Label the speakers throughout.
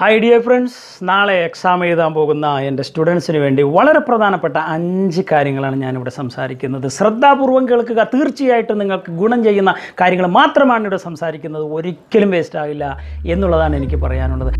Speaker 1: Hi dear friends നാളെ exam എഴുതാൻ പോകുന്ന എന്റെ സ്റ്റുഡൻസിന് വേണ്ടി വളരെ പ്രധാനപ്പെട്ട അഞ്ച് കാര്യങ്ങളാണ് ഞാനിവിടെ സംസാരിക്കുന്നത്. ശ്രദ്ധാപൂർവം കേൾക്കുക. തീർച്ചയായിട്ടും നിങ്ങൾക്ക് ഗുണം ചെയ്യുന്ന കാര്യങ്ങൾ മാത്രമാണ് ഇവിടെ സംസാരിക്കുന്നത്. ഒരിക്കലും വേസ്റ്റ് ആകില്ല എന്നുള്ളതാണ് എനിക്ക് പറയാനുള്ളത്.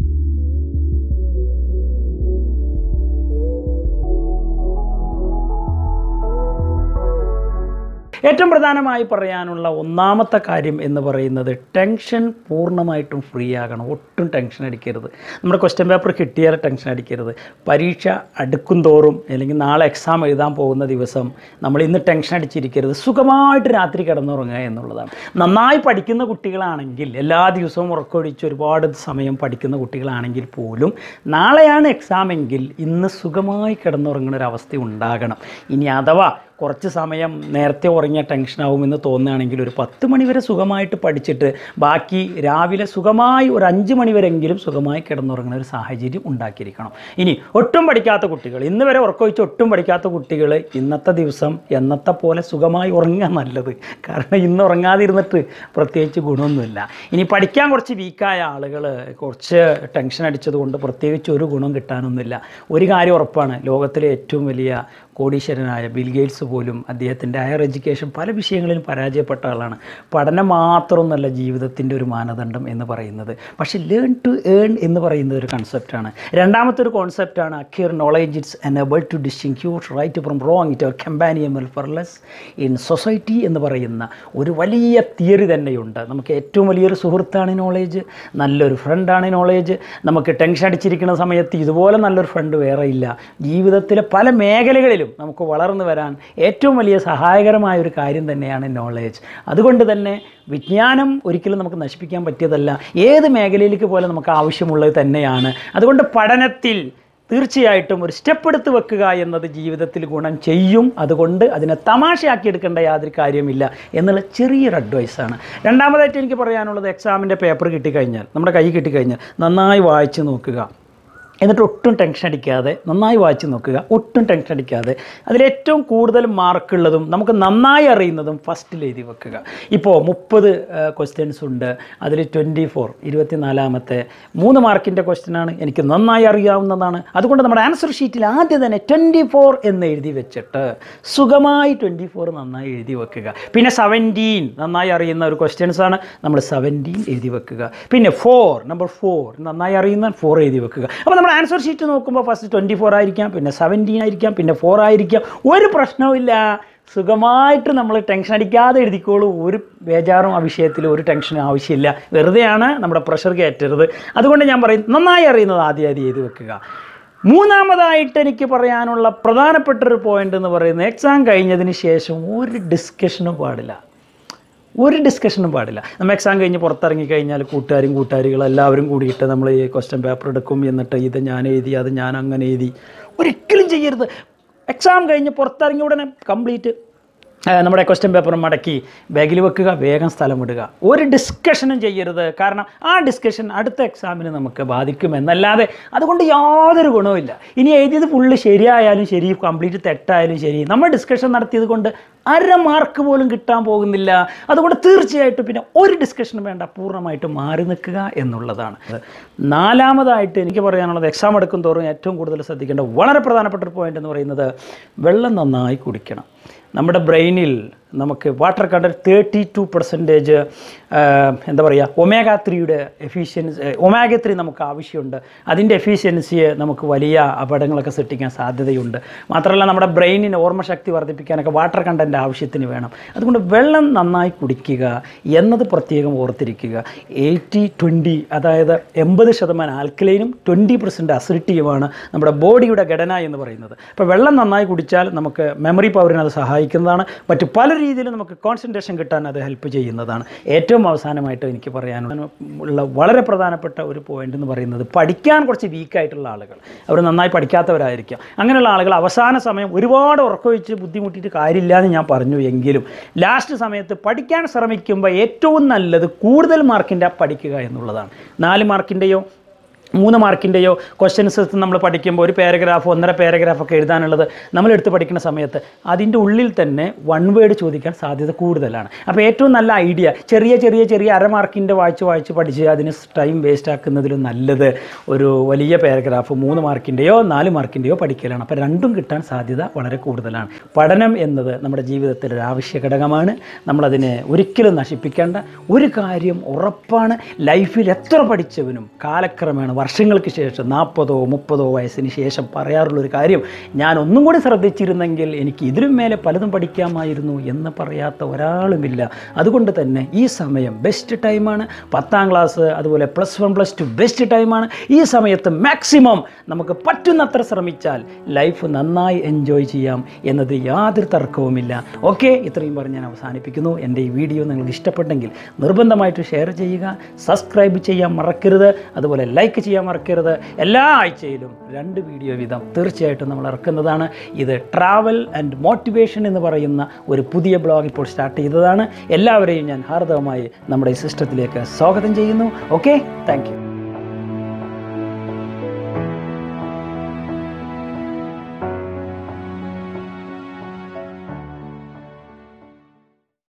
Speaker 1: ഏറ്റവും പ്രധാനമായി പറയാനുള്ള ഒന്നാമത്തെ കാര്യം എന്ന് പറയുന്നത് ടെൻഷൻ പൂർണമായിട്ടും ഫ്രീ ആകണം. ഒട്ടും ടെൻഷൻ അടിക്കരുത്. നമ്മുടെ ക്വസ്റ്റ്യൻ പേപ്പർ കിട്ടിയാൽ ടെൻഷൻ അടിക്കരുത്. പരീക്ഷ അടുക്കും തോറും അല്ലെങ്കിൽ നാളെ എക്സാം എഴുതാൻ പോകുന്ന ദിവസം നമ്മൾ ഇന്ന് ടെൻഷൻ അടിച്ചിരിക്കരുത്. സുഖമായിട്ട് രാത്രി കിടന്നുറങ്ങുക എന്നുള്ളതാണ്. നന്നായി പഠിക്കുന്ന കുട്ടികളാണെങ്കിൽ എല്ലാ ദിവസവും ഉറക്കൊഴിച്ച് ഒരുപാട് സമയം പഠിക്കുന്ന കുട്ടികളാണെങ്കിൽ പോലും നാളെയാണ് എക്സാമെങ്കിൽ ഇന്ന് സുഖമായി കിടന്നുറങ്ങുന്ന ഒരു അവസ്ഥ ഉണ്ടാകണം. ഇനി അഥവാ കുറച്ച് സമയം നേരത്തെ ഉറങ്ങിയ ടെൻഷനാവുമെന്ന് തോന്നുകയാണെങ്കിൽ ഒരു പത്ത് മണിവരെ സുഖമായിട്ട് പഠിച്ചിട്ട് ബാക്കി രാവിലെ സുഖമായി ഒരു അഞ്ച് മണിവരെങ്കിലും സുഖമായി കിടന്നുറങ്ങുന്ന ഒരു സാഹചര്യം ഉണ്ടാക്കിയിരിക്കണം. ഇനി ഒട്ടും പഠിക്കാത്ത കുട്ടികൾ ഇന്ന് വരെ ഉറക്കൊഴിച്ച് ഒട്ടും പഠിക്കാത്ത കുട്ടികൾ ഇന്നത്തെ ദിവസം എന്നത്തെ പോലെ സുഖമായി ഉറങ്ങുക നല്ലത്. കാരണം ഇന്ന് ഉറങ്ങാതിരുന്നിട്ട് പ്രത്യേകിച്ച് ഗുണമൊന്നുമില്ല. ഇനി പഠിക്കാൻ കുറച്ച് വീക്കായ ആളുകൾ കുറച്ച് ടെൻഷൻ അടിച്ചതുകൊണ്ട് പ്രത്യേകിച്ച് ഒരു ഗുണം കിട്ടാനൊന്നുമില്ല. ഒരു കാര്യം ഉറപ്പാണ് ലോകത്തിലെ ഏറ്റവും വലിയ കോടീശ്വരനായ ബിൽ ഗേറ്റ്സ് പോലും അദ്ദേഹത്തിന്റെ ഹയർ എഡ്യൂക്കേഷൻ പല വിഷയങ്ങളിലും പരാജയപ്പെട്ട ആളാണ്. പഠനം മാത്രമൊന്നല്ല ജീവിതത്തിന്റെ ഒരു മാനദണ്ഡം എന്ന് പറയുന്നത്. പക്ഷേ ലേൺ ടു ഏൺ എന്ന് പറയുന്ന ഒരു കൺസെപ്റ്റാണ് രണ്ടാമത്തെ ഒരു കോൺസെപ്റ്റാണ് acquire knowledge it's enable to distinguish right from wrong it companionable fearless in society എന്ന് പറയുന്ന ഒരു വലിയ തിയറി തന്നെയുണ്ട്. നമുക്ക് ഏറ്റവും വലിയൊരു സുഹൃത്താണ് നോളേജ് നല്ലൊരു ഫ്രണ്ടാണ് നോളേജ് നമുക്ക് ടെൻഷൻ അടിച്ചിരിക്കുന്ന സമയത്ത് ഇതുപോലെ നല്ലൊരു ഫ്രണ്ട് വേറെ ഇല്ല. ജീവിതത്തിലെ പല മേഖലകളിലും നമുക്ക് വളർന്നു വരാൻ ഏറ്റവും വലിയ സഹായകരമായ ഒരു കാര്യം തന്നെയാണ് നോളേജ് അതുകൊണ്ട് തന്നെ വിജ്ഞാനം ഒരിക്കലും നമുക്ക് നശിപ്പിക്കാൻ പറ്റിയതല്ല. ഏത് മേഖലയിലേക്ക് പോലെ നമുക്ക് ആവശ്യമുള്ളത് തന്നെയാണ്. അതുകൊണ്ട് പഠനത്തിൽ തീർച്ചയായിട്ടും ഒരു സ്റ്റെപ്പ് എടുത്ത് വെക്കുക എന്നത് ജീവിതത്തിൽ ഗുണം ചെയ്യും. അതുകൊണ്ട് അതിനെ തമാശയാക്കി എടുക്കേണ്ട യാതൊരു കാര്യമില്ല എന്നുള്ള ചെറിയൊരു അഡ്വൈസാണ് രണ്ടാമതായിട്ട് എനിക്ക് പറയാനുള്ളത് എക്സാമിന്റെ പേപ്പർ കിട്ടിക്കഴിഞ്ഞാൽ നമ്മുടെ കൈ കിട്ടിക്കഴിഞ്ഞാൽ നന്നായി വായിച്ച് നോക്കുക. എന്നിട്ട് ഒട്ടും ടെൻഷൻ അടിക്കാതെ നന്നായി വായിച്ച് നോക്കുക. ഒട്ടും ടെൻഷൻ അടിക്കാതെ. അതിലേറ്റവും കൂടുതൽ മാർക്കുള്ളതും നമുക്ക് നന്നായി അറിയുന്നതും ഫസ്റ്റിൽ എഴുതി വെക്കുക. ഇപ്പോൾ മുപ്പത് ക്വസ്റ്റ്യൻസ് ഉണ്ട്. അതിൽ ട്വന്റി ഫോർ ഇരുപത്തിനാലാമത്തെ മൂന്ന് മാർക്കിന്റെ ക്വസ്റ്റ്യനാണ് എനിക്ക് നന്നായി അറിയാവുന്നതാണ്. അതുകൊണ്ട് നമ്മുടെ ആൻസർ ഷീറ്റിൽ ആദ്യം തന്നെ ട്വന്റി ഫോർ എന്ന് എഴുതി വെച്ചിട്ട് സുഖമായി ട്വന്റി ഫോർ നന്നായി എഴുതി വെക്കുക. പിന്നെ സെവന്റീൻ നന്നായി അറിയുന്ന ഒരു ക്വസ്റ്റ്യൻസ് ആണ്. നമ്മൾ സെവന്റീൻ എഴുതി വെക്കുക. പിന്നെ ഫോർ നമ്പർ ഫോർ നന്നായി അറിയുന്ന ഫോർ എഴുതി വെക്കുക. അപ്പോൾ നമ്മൾ ആൻസർ ഷീറ്റ് നോക്കുമ്പോൾ ഫസ്റ്റ് ട്വന്റി ഫോർ ആയിരിക്കാം പിന്നെ സെവന്റീൻ ആയിരിക്കാം പിന്നെ ഫോർ ആയിരിക്കാം. ഒരു പ്രശ്നവുമില്ല സുഖമായിട്ട് നമ്മൾ ടെൻഷൻ അടിക്കാതെ എഴുതിക്കോളൂ. ഒരു ബേജാറും ആ വിഷയത്തിൽ ഒരു ടെൻഷനും ആവശ്യമില്ല. വെറുതെയാണ് നമ്മുടെ പ്രഷർ കയറ്റരുത്. അതുകൊണ്ട് ഞാൻ പറയും നന്നായി അറിയുന്നത് ആദ്യം ആദ്യം എഴുതി വെക്കുക. മൂന്നാമതായിട്ട് എനിക്ക് പറയാനുള്ള പ്രധാനപ്പെട്ട ഒരു പോയിന്റ് എന്ന് പറയുന്നത് എക്സാം കഴിഞ്ഞതിന് ശേഷം ഒരു ഡിസ്കഷനും പാടില്ല. ഒരു ഡിസ്കഷനും പാടില്ല. നമ്മൾ എക്സാം കഴിഞ്ഞ് പുറത്തിറങ്ങി കഴിഞ്ഞാൽ കൂട്ടുകാരും കൂട്ടുകാരികളും എല്ലാവരും കൂടിയിട്ട് നമ്മൾ ഈ ക്വസ്റ്റ്യൻ പേപ്പർ എടുക്കും. എന്നിട്ട് ഇത് ഞാൻ എഴുതി അത് ഞാൻ അങ്ങനെ എഴുതി. ഒരിക്കലും ചെയ്യരുത്. എക്സാം കഴിഞ്ഞ് പുറത്തിറങ്ങി ഉടനെ കംപ്ലീറ്റ് നമ്മുടെ ക്വസ്റ്റ്യൻ പേപ്പർ മടക്കി ബാഗിൽ വെക്കുക വേഗം സ്ഥലം വിടുക. ഒരു ഡിസ്കഷനും ചെയ്യരുത്. കാരണം ആ ഡിസ്കഷൻ അടുത്ത എക്സാമിന് നമുക്ക് ബാധിക്കുമെന്നല്ലാതെ അതുകൊണ്ട് യാതൊരു ഗുണവുമില്ല. ഇനി എഴുതിയത് ഫുള്ള് ശരിയായാലും ശരി കംപ്ലീറ്റ് തെറ്റായാലും ശരി നമ്മൾ ഡിസ്കഷൻ നടത്തിയത് കൊണ്ട് അര മാർക്ക് പോലും കിട്ടാൻ പോകുന്നില്ല. അതുകൊണ്ട് തീർച്ചയായിട്ടും പിന്നെ ഒരു ഡിസ്കഷനും വേണ്ട പൂർണമായിട്ട് മാറി നിൽക്കുക എന്നുള്ളതാണ്. നാലാമതായിട്ട് എനിക്ക് പറയാനുള്ളത് എക്സാം എടുക്കും തോറും ഏറ്റവും കൂടുതൽ ശ്രദ്ധിക്കേണ്ട വളരെ പ്രധാനപ്പെട്ട ഒരു പോയിന്റ് എന്ന് പറയുന്നത് വെള്ളം നന്നായി കുടിക്കണം. നമ്മുടെ ബ്രെയിനിൽ നമുക്ക് water content thirty two percentage എന്താ പറയുക ഒമേഗ ത്രീയുടെ എഫിഷ്യൻസി ഒമേഗ ത്രീ നമുക്ക് ആവശ്യമുണ്ട്. അതിന്റെ എഫിഷ്യൻസിയെ നമുക്ക് വലിയ അപകടങ്ങളൊക്കെ സൃഷ്ടിക്കാൻ സാധ്യതയുണ്ട്. മാത്രമല്ല നമ്മുടെ ബ്രെയിനിന് ഓർമ്മശക്തി വർദ്ധിപ്പിക്കാനൊക്കെ വാട്ടർ കണ്ടന്റ് ആവശ്യത്തിന് വേണം. അതുകൊണ്ട് വെള്ളം നന്നായി കുടിക്കുക എന്നത് പ്രത്യേകം ഓർത്തിരിക്കുക. എയ്റ്റി ട്വന്റി അതായത് എൺപത് ശതമാനം ആൽക്കലൈനും ട്വന്റി പെർസെന്റ് അസിഡിറ്റിയുമാണ് നമ്മുടെ ബോഡിയുടെ ഘടന എന്ന് പറയുന്നത്. അപ്പോൾ വെള്ളം നന്നായി കുടിച്ചാൽ നമുക്ക് മെമ്മറി പവറിന് അത് സഹായിക്കുന്നതാണ്. മറ്റ് പല രീതിയിലും നമുക്ക് കോൺസെൻട്രേഷൻ കിട്ടാൻ അത് ഹെൽപ്പ് ചെയ്യുന്നതാണ്. ഏറ്റവും അവസാനമായിട്ട് എനിക്ക് പറയാനുള്ള വളരെ പ്രധാനപ്പെട്ട ഒരു പോയിന്റ് എന്ന് പറയുന്നത് പഠിക്കാൻ കുറച്ച് വീക്കായിട്ടുള്ള ആളുകൾ. അവർ നന്നായി പഠിക്കാത്തവരായിരിക്കാം. അങ്ങനെയുള്ള ആളുകൾ അവസാന സമയം ഒരുപാട് ഉറക്കമൊഴിച്ച് ബുദ്ധിമുട്ടിയിട്ട് കാര്യമില്ല എന്ന് ഞാൻ പറഞ്ഞു എങ്കിലും ലാസ്റ്റ് സമയത്ത് പഠിക്കാൻ ശ്രമിക്കുമ്പോൾ ഏറ്റവും നല്ലത് കൂടുതൽ മാർക്കിന്റെ പഠിക്കുക എന്നുള്ളതാണ്. നാല് മാർക്കിന്റെയോ മൂന്ന് മാർക്കിന്റെയോ ക്വസ്റ്റ്യൻസ് നമ്മൾ പഠിക്കുമ്പോൾ ഒരു പാരഗ്രാഫ് ഒന്നര പാരഗ്രാഫ് ഒക്കെ എഴുതാനുള്ളത് നമ്മളെടുത്ത് പഠിക്കുന്ന സമയത്ത് അതിന്റെ ഉള്ളിൽ തന്നെ വൺ വേർഡ് ചോദിക്കാൻ സാധ്യത കൂടുതലാണ്. അപ്പോൾ ഏറ്റവും നല്ല ഐഡിയ ചെറിയ ചെറിയ ചെറിയ അര മാർക്കിന്റെ വായിച്ച് വായിച്ച് പഠിച്ച് അതിന് ടൈം വേസ്റ്റ് ആക്കുന്നതിലും നല്ലത് ഒരു വലിയ പാരഗ്രാഫ് മൂന്ന് മാർക്കിന്റെയോ നാല് മാർക്കിന്റെയോ പഠിക്കലാണ്. അപ്പോൾ രണ്ടും കിട്ടാൻ സാധ്യത വളരെ കൂടുതലാണ്. പഠനം എന്നത് നമ്മുടെ ജീവിതത്തിൽ ഒരു ആവശ്യ ഘടകമാണ്. നമ്മളതിനെ ഒരിക്കലും നശിപ്പിക്കേണ്ട ഒരു കാര്യം ഉറപ്പാണ്. ലൈഫിൽ എത്ര പഠിച്ചവനും കാലക്രമേണ വർഷങ്ങൾക്ക് ശേഷം നാൽപ്പതോ മുപ്പതോ വയസ്സിന് ശേഷം പറയാറുള്ളൊരു കാര്യം ഞാൻ ഒന്നും കൂടി ശ്രദ്ധിച്ചിരുന്നെങ്കിൽ എനിക്ക് ഇതിലും മേലെ പലതും പഠിക്കാമായിരുന്നു എന്ന് പറയാത്ത ഒരാളുമില്ല. അതുകൊണ്ട് തന്നെ ഈ സമയം ബെസ്റ്റ് ടൈമാണ് പത്താം ക്ലാസ് അതുപോലെ plus one plus two best ടൈമാണ് ഈ സമയത്ത് മാക്സിമം നമുക്ക് പറ്റുന്നത്ര ശ്രമിച്ചാൽ ലൈഫ് നന്നായി എൻജോയ് ചെയ്യാം എന്നത് യാതൊരു തർക്കവുമില്ല. ഓക്കെ ഇത്രയും പറഞ്ഞ് ഞാൻ അവസാനിപ്പിക്കുന്നു. എന്റെ ഈ വീഡിയോ നിങ്ങൾക്ക് ഇഷ്ടപ്പെട്ടെങ്കിൽ നിർബന്ധമായിട്ട് ഷെയർ ചെയ്യുക സബ്സ്ക്രൈബ് ചെയ്യാൻ മറക്കരുത്. അതുപോലെ ലൈക്ക് ചെയ്യാൻ മറക്കരുത്. എല്ലാ ആഴ്ചയിലും രണ്ട് വീഡിയോ വീതം തീർച്ചയായിട്ടും നമ്മൾ ഇറക്കുന്നതാണ്. ഇത് ട്രാവൽ ആൻഡ് മോട്ടിവേഷൻ എന്ന് പറയുന്ന ഒരു പുതിയ ബ്ലോഗ് ഇപ്പോൾ സ്റ്റാർട്ട് ചെയ്തതാണ്. എല്ലാവരെയും ഞാൻ ഹാർദവമായി നമ്മുടെ ഈ സിസ്റ്റത്തിലേക്ക് സ്വാഗതം ചെയ്യുന്നു. Okay thank